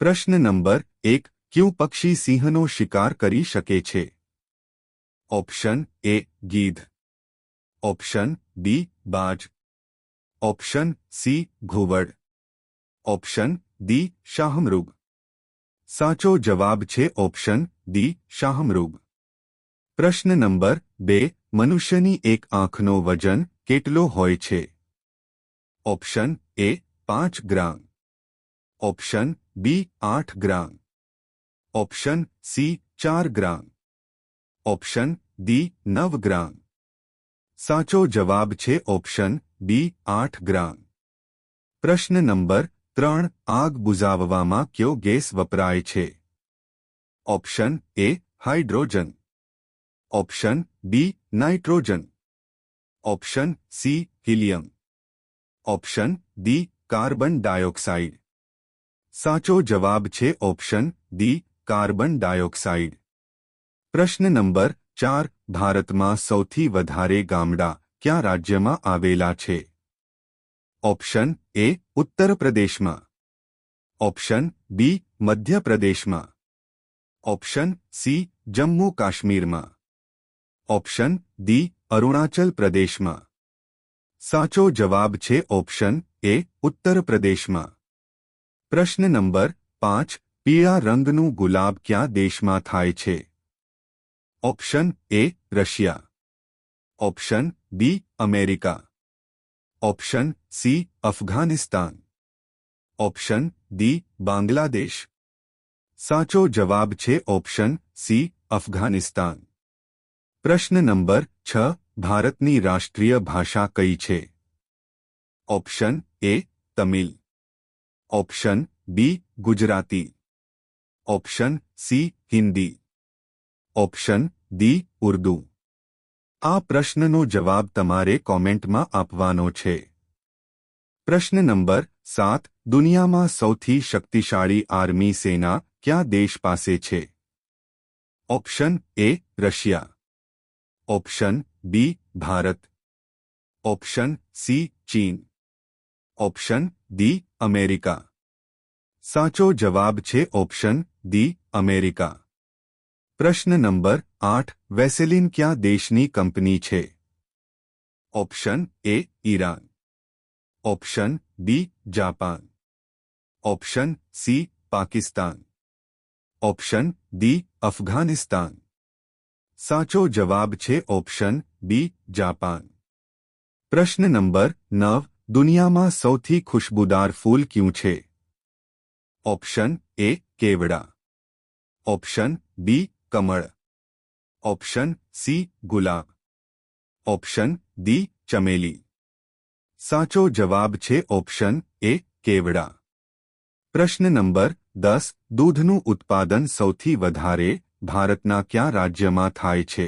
પ્રશ્ન નંબર એક ક્યું પક્ષી સિંહનો શિકાર કરી શકે છે ઓપ્શન એ ગીધ ઓપ્શન બી બાજ ઓપ્શન સી ઘુવડ ઓપ્શન ડી શાહમૃગ સાચો જવાબ છે ઓપ્શન ડી શાહમૃગ પ્રશ્ન નંબર બે મનુષ્યની એક આંખનો વજન કેટલો હોય છે ઓપ્શન એ પાંચ ગ્રામ ઓપ્શન બી આઠ ગ્રામ. ઓપ્શન સી ચાર ગ્રામ. ઓપ્શન ડી નવ ગ્રામ. સાચો જવાબ છે ઓપ્શન બી આઠ ગ્રામ. પ્રશ્ન નંબર ત્રણ, આગ બુઝાવવામાં કયો ગેસ વપરાય છે? Option A hydrogen. Option B nitrogen. Option C helium. Option D carbon dioxide. સાચો જવાબ છે ઓપ્શન ડી કાર્બન ડાયોક્સાઇડ પ્રશ્ન નંબર ચાર ભારતમાં સૌથી વધારે ગામડા ક્યાં રાજ્યમાં આવેલા છે ઓપ્શન એ ઉત્તર પ્રદેશમાં ઓપ્શન બી મધ્યપ્રદેશમાં ઓપ્શન સી જમ્મુ કાશ્મીરમાં ઓપ્શન ડી અરુણાચલ પ્રદેશમાં સાચો જવાબ છે ઓપ્શન એ ઉત્તર પ્રદેશમાં પ્રશ્ન નંબર પાંચ પીળા રંગનું ગુલાબ ક્યાં દેશમાં થાય છે option A Russia option B America option C Afghanistan option D Bangladesh સાચો જવાબ છે ઓપ્શન સી અફઘાનિસ્તાન પ્રશ્ન નંબર છ ભારતની રાષ્ટ્રીય ભાષા કઈ છે ઓપ્શન એ Tamil option B Gujarati option C Hindi option D Urdu આ પ્રશ્નનો જવાબ તમારે કોમેન્ટમાં આપવાનો છે પ્રશ્ન નંબર સાત દુનિયામાં સૌથી શક્તિશાળી આર્મી સેના ક્યાં દેશ પાસે છે option A Russia option B Bharat option C ચીન ઓપ્શન ડી અમેરિકા સાચો જવાબ છે ઓપ્શન ડી અમેરિકા પ્રશ્ન નંબર આઠ વેસેલિન ક્યાં દેશની કંપની છે option A Iran option B Japan option C Pakistan option D Afghanistan સાચો જવાબ છે ઓપ્શન બી જાપાન પ્રશ્ન નંબર નવ દુનિયામાં સૌથી ખુશબુદાર ફૂલ ક્યું છે ઓપ્શન એ કેવડા ઓપ્શન બી કમળ ઓપ્શન સી ગુલાબ ઓપ્શન ડી ચમેલી સાચો જવાબ છે ઓપ્શન એ કેવડા પ્રશ્ન નંબર દસ દૂધનું ઉત્પાદન સૌથી વધારે ભારતના કયા રાજ્યમાં થાય છે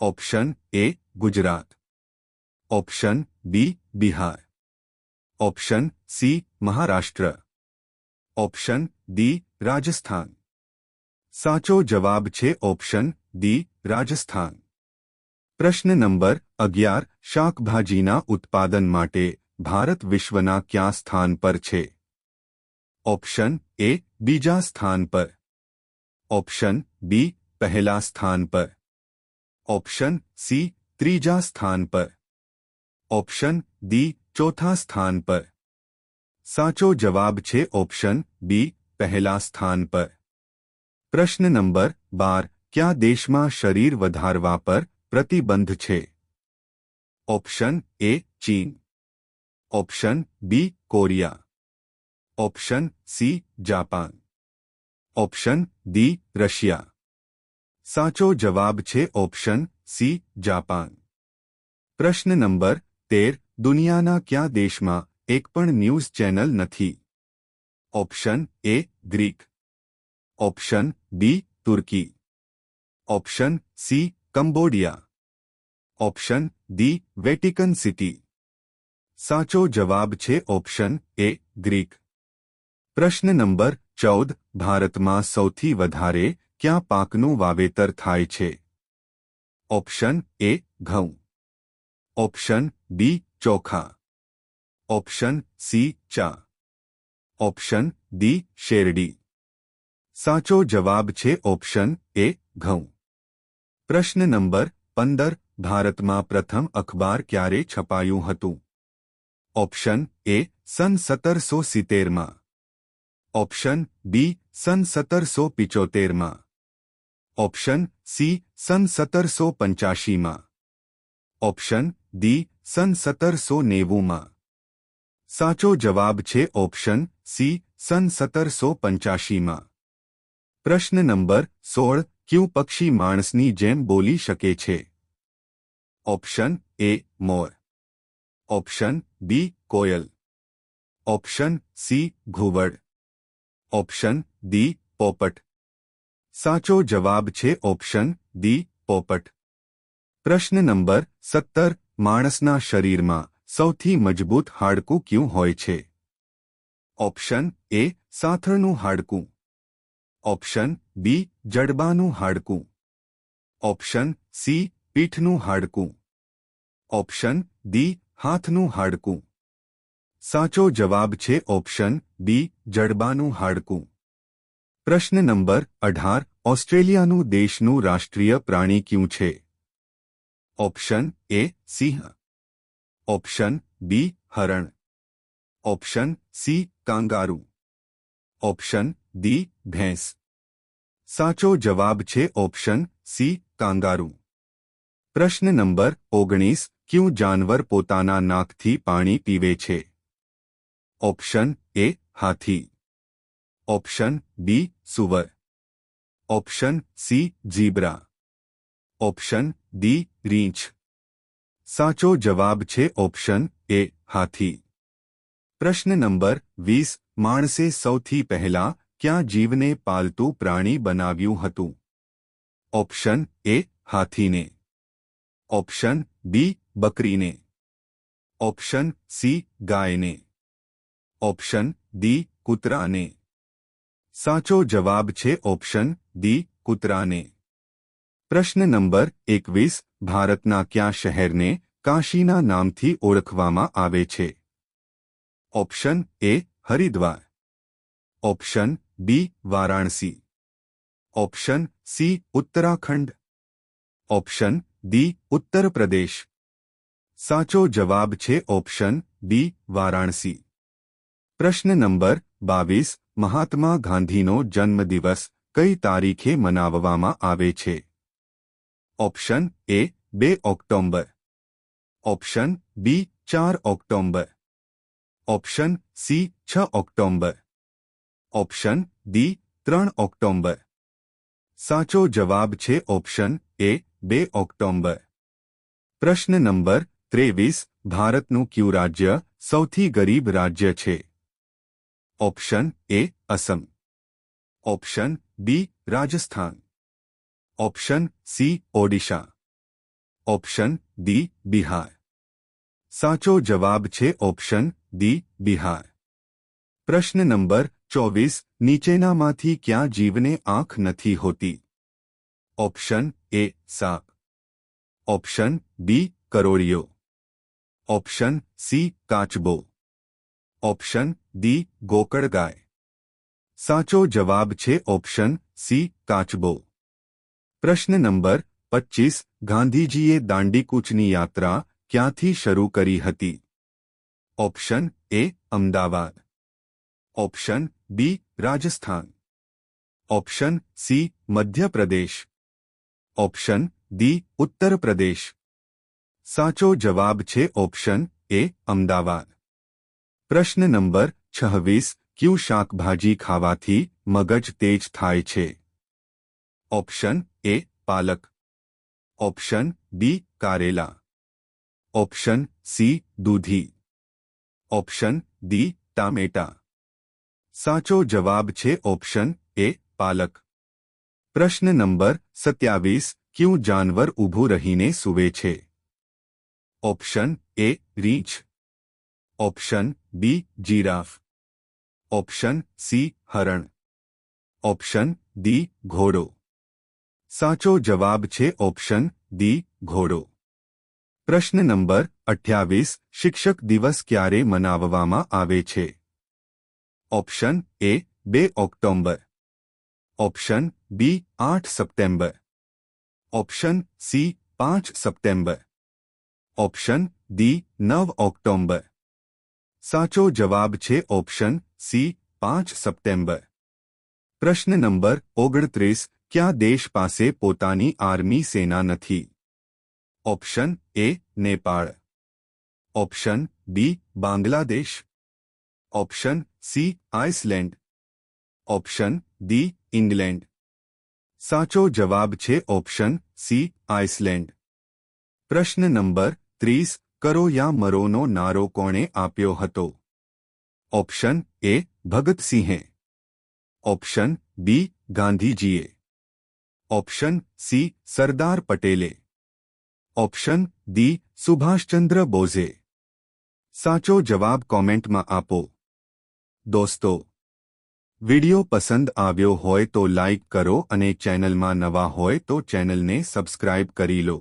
option A Gujarat option B Bihar option C Maharashtra option D Rajasthan સાચો જવાબ છે ઓપ્શન ડી રાજસ્થાન પ્રશ્ન નંબર અગિયાર શાકભાજીના ઉત્પાદન માટે ભારત વિશ્વના ક્યાં સ્થાન પર છે ઓપ્શન એ બીજા સ્થાન પર ઓપ્શન બી પહેલા સ્થાન પર ઓપ્શન સી ત્રીજા સ્થાન પર ઓપ્શન ડી ચોથા સ્થાન પર સાચો જવાબ છે ઓપ્શન બી પહેલા સ્થાન પર પ્રશ્ન નંબર બાર ક્યાં દેશમાં શરીર વધારવા પર પ્રતિબંધ છે ઓપ્શન એ ચીન option B Korea option C Japan option D Russia સાચો જવાબ છે ઓપ્શન સી જાપાન પ્રશ્ન નંબર તેર દુનિયાના કયા દેશમાં એક પણ ન્યૂઝ ચેનલ નથી option A Greek option B Turkey option C Cambodia option D Vatican city સાચો જવાબ છે ઓપ્શન એ ગ્રીક પ્રશ્ન નંબર ચૌદ ભારતમાં સૌથી વધારે ક્યાં પાકનું વાવેતર થાય છે ઓપ્શન એ ઘઉં ઓપ્શન બી ચોખા ઓપ્શન સી ચા ઓપ્શન ડી શેરડી સાચો જવાબ છે ઓપ્શન એ ઘઉં પ્રશ્ન નંબર પંદર ભારતમાં પ્રથમ અખબાર ક્યારે છપાયું હતું ઓપ્શન એ સન સત્તરસો સિત્તેરમાં ઓપ્શન બી સન સત્તરસો પિચોતેરમાં ઓપ્શન સી સન સત્તરસો પંચ્યાસીમાં ઓપ્શન ડી સન સત્તરસો નેવુંમાં સાચો જવાબ છે ઓપ્શન સી સન સત્તરસો પંચ્યાસીમાં પ્રશ્ન નંબર સોળ ક્યુ પક્ષી માણસની જેમ બોલી શકે છે ઓપ્શન એ મોર ઓપ્શન બી કોયલ ઓપ્શન સી ઘુવડ ઓપ્શન ડી પોપટ સાચો જવાબ છે ઓપ્શન ડી પોપટ પ્રશ્ન નંબર સત્તર માણસના શરીરમાં સૌથી મજબૂત હાડકું ક્યું હોય છે? ઓપ્શન એ સાથળનું હાડકું. ઓપ્શન બી જડબાનું હાડકું. ઓપ્શન સી પીઠનું હાડકું. ઓપ્શન ડી હાથનું હાડકું. સાચો જવાબ છે ઓપ્શન બી જડબાનું હાડકું. પ્રશ્ન નંબર અઢાર, ઓસ્ટ્રેલિયાનું દેશનું રાષ્ટ્રીય પ્રાણી ક્યું છે? ઓપ્શન એ સિંહ ઓપ્શન બી હરણ option C kangaroo option D ભેંસ સાચો જવાબ છે ઓપ્શન સી કાંગારૂ પ્રશ્ન નંબર ઓગણીસ ક્યું જાનવર પોતાના નાકથી પાણી પીવે છે ઓપ્શન એ હાથી option B સુવર option C zebra option D રીંછ સાચો જવાબ છે ઓપ્શન એ હાથી પ્રશ્ન નંબર વીસ માણસે સૌથી પહેલા ક્યાં જીવને પાલતું પ્રાણી બનાવ્યું હતું ઓપ્શન એ હાથીને ઓપ્શન બી બકરીને ઓપ્શન સી ગાયને ઓપ્શન ડી કૂતરાને સાચો જવાબ છે ઓપ્શન ડી કૂતરાને પ્રશ્ન નંબર એકવીસ ભારતના કયા શહેરને કાશીના નામથી ઓળખવામાં આવે છે option A Haridwar option B Varanasi option C Uttarakhand option D Uttar Pradesh સાચો જવાબ છે ઓપ્શન ડી વારાણસી પ્રશ્ન નંબર બાવીસ મહાત્મા ગાંધીનો જન્મદિવસ કઈ તારીખે મનાવવામાં આવે છે ઓપ્શન એ બે ઓક્ટોબર ઓપ્શન બી ચાર ઓક્ટોબર ઓપ્શન સી છ ઓક્ટોબર ઓપ્શન ડી ત્રણ ઓક્ટોબર સાચો જવાબ છે ઓપ્શન એ બે ઓક્ટોબર પ્રશ્ન નંબર ત્રેવીસ, ભારતનું ક્યુ રાજ્ય સૌથી ગરીબ રાજ્ય છે? Option A Assam. Option B Rajasthan. option C Odisha option D Bihar સાચો જવાબ છે ઓપ્શન ડી બિહાર પ્રશ્ન નંબર ચોવીસ નીચેનામાંથી ક્યાં જીવને આંખ નથી હોતી ઓપ્શન એ સાપ ઓપ્શન બી કરોળિયો ઓપ્શન સી કાચબો ઓપ્શન ડી ગોકળ ગાય સાચો જવાબ છે ઓપ્શન સી કાચબો પ્રશ્ન નંબર પચીસ ગાંધીજીએ દાંડીકૂચની યાત્રા ક્યાંથી શરૂ કરી હતી option A Ahmedabad option B Rajasthan option C Madhya Pradesh option D Uttar Pradesh સાચો જવાબ છે ઓપ્શન એ અમદાવાદ પ્રશ્ન નંબર છવ્વીસ ક્યુ શાકભાજી ખાવાથી મગજ તેજ થાય છે ઓપ્શન એ પાલક ઓપ્શન બી કારેલા ઓપ્શન સી દૂધી ઓપ્શન ડી ટામેટા સાચો જવાબ છે ઓપ્શન એ પાલક પ્રશ્ન નંબર સત્યાવીસ ક્યુ જાનવર ઊભું રહીને સૂવે છે ઓપ્શન એ રીંછ option B giraffe option C હરણ ઓપ્શન ડી ઘોડો સાચો જવાબ છે ઓપ્શન ડી, ઘોડો. પ્રશ્ન નંબર અઠ્યાવીસ, શિક્ષક દિવસ ક્યારે મનાવવામાં આવે છે? ઓપ્શન એ, બે ઓક્ટોબર ઓપ્શન બી, આઠ સપ્ટેમ્બર. ઓપ્શન સી, પાંચ સપ્ટેમ્બર. ઓપ્શન ડી, નવ ઓક્ટોબર સાચો જવાબ છે ઓપ્શન સી, પાંચ સપ્ટેમ્બર. પ્રશ્ન નંબર ઓગણત્રીસ ક્યાં દેશ પાસે પોતાની આર્મી સેના નથી option A Nepal option B Bangladesh option C Iceland option D England સાચો જવાબ છે ઓપ્શન સી આઇસલેન્ડ પ્રશ્ન નંબર ત્રીસ કરો યા મરોનો નારો કોણે આપ્યો હતો ઓપ્શન એ ભગતસિંહે ઓપ્શન બી ગાંધીજીએ ઓપ્શન સી સરદાર પટેલે ઓપ્શન ડી સુભાષચંદ્ર બોઝે સાચો જવાબ કોમેન્ટમાં આપો. દોસ્તો, વિડિયો પસંદ આવ્યો હોય તો લાઇક કરો અને ચેનલમાં નવા હોય તો ચેનલને સબસ્ક્રાઇબ કરી લો.